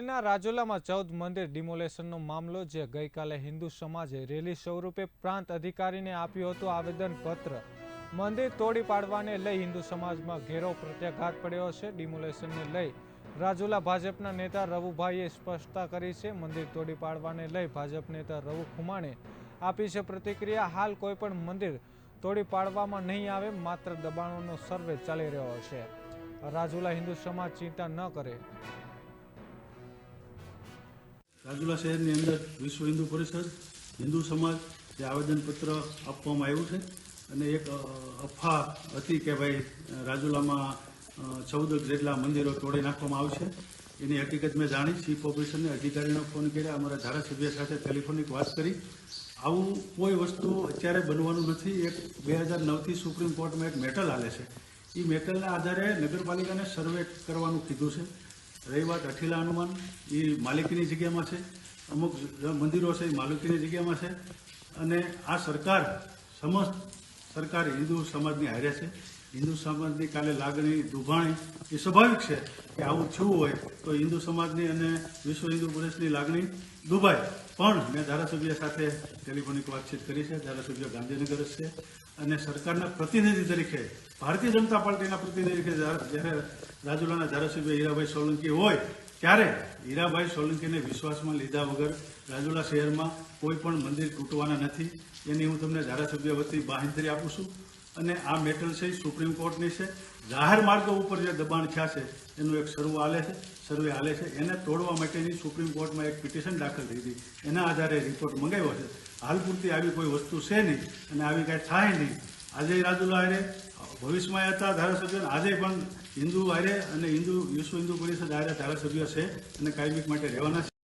અમરેલીના રાજુલામાં ચૌદ મંદિર ડિમોલેશનનો મામલો જે ગઈકાલે હિન્દુ સમાજે રેલી સ્વરૂપે પ્રાંત અધિકારીને આપ્યું હતું આવેદનપત્ર. મંદિર તોડી પાડવાને લઈ હિન્દુ સમાજમાં ઘેરો પ્રત્યાઘાત પડ્યો છે ડિમોલેશનને લઈ રાજુલા ભાજપના નેતા રવુભાઈએ સ્પષ્ટતા કરી છે. મંદિર તોડી પાડવાને લઈ ભાજપ નેતા રવુ ખુમાણે આપી છે પ્રતિક્રિયા. હાલ કોઈપણ મંદિર તોડી પાડવામાં નહીં આવે, માત્ર દબાણોનો સર્વે ચાલી રહ્યો છે. રાજુલા હિન્દુ સમાજ ચિંતા ન કરે. રાજુલા શહેરની અંદર વિશ્વ હિન્દુ પરિષદ, હિન્દુ સમાજ જે આવેદનપત્ર આપવામાં આવ્યું છે અને એક અફવા હતી કે ભાઈ, રાજુલામાં ચૌદ જેટલા મંદિરો તોડી નાખવામાં આવશે એની હકીકત મેં જાણી, ચીફ ઓફિસરને અધિકારીનો ફોન કર્યા, અમારા ધારાસભ્ય સાથે ટેલિફોનિક વાત કરી. આવું કોઈ વસ્તુ અત્યારે બનવાનું નથી. એક બે હજાર નવથી સુપ્રીમ કોર્ટમાં એક મેટલ હાલે છે. એ મેટલના આધારે નગરપાલિકાને સર્વે કરવાનું કીધું છે. રહી વાત અઠીલા હનુમાન એ માલિકીની જગ્યામાં છે. અમુક મંદિરો છે એ માલિકીની જગ્યામાં છે. અને આ સરકાર, સમસ્ત સરકાર હિન્દુ સમાજની હારે છે. હિન્દુ સમાજની કાલે લાગણી, દુભાણી એ સ્વાભાવિક છે કે આવું થયું હોય તો હિન્દુ સમાજની અને વિશ્વ હિન્દુ પરિષદની લાગણી દુભાય. પણ મેં ધારાસભ્ય સાથે ટેલિફોનિક વાતચીત કરી છે. ધારાસભ્ય ગાંધીનગર છે. અને સરકારના પ્રતિનિધિ તરીકે, ભારતીય જનતા પાર્ટીના પ્રતિનિધિ તરીકે જ્યારે રાજુલાના ધારાસભ્ય હીરાભાઈ સોલંકી હોય, ત્યારે હીરાભાઈ સોલંકીને વિશ્વાસમાં લીધા વગર રાજુલા શહેરમાં કોઈ પણ મંદિર તૂટવાના નથી. એની હું તમને ધારાસભ્ય વતી બાહેંધરી આપું છું. અને આ મેટર છે સુપ્રીમ કોર્ટની છે. જાહેર માર્ગો ઉપર જે દબાણ થયા છે, એનું એક સર્વે હાલે છે, સર્વે હાલે છે. એને તોડવા માટેની સુપ્રીમ કોર્ટમાં એક પિટિશન દાખલ થઈ હતી. એના આધારે રિપોર્ટ મંગાવ્યો છે. હાલ પૂરતી આવી કોઈ વસ્તુ છે નહીં અને આવી કાંઈ થાય નહીં. આજે રાજુલા હારે, ભવિષ્યમાં હતા ધારાસભ્ય, આજે પણ હિન્દુ હારે અને હિન્દુ, વિશ્વ હિન્દુ પરિષદ હારે ધારાસભ્ય છે અને કાયમિક માટે રહેવાના છે.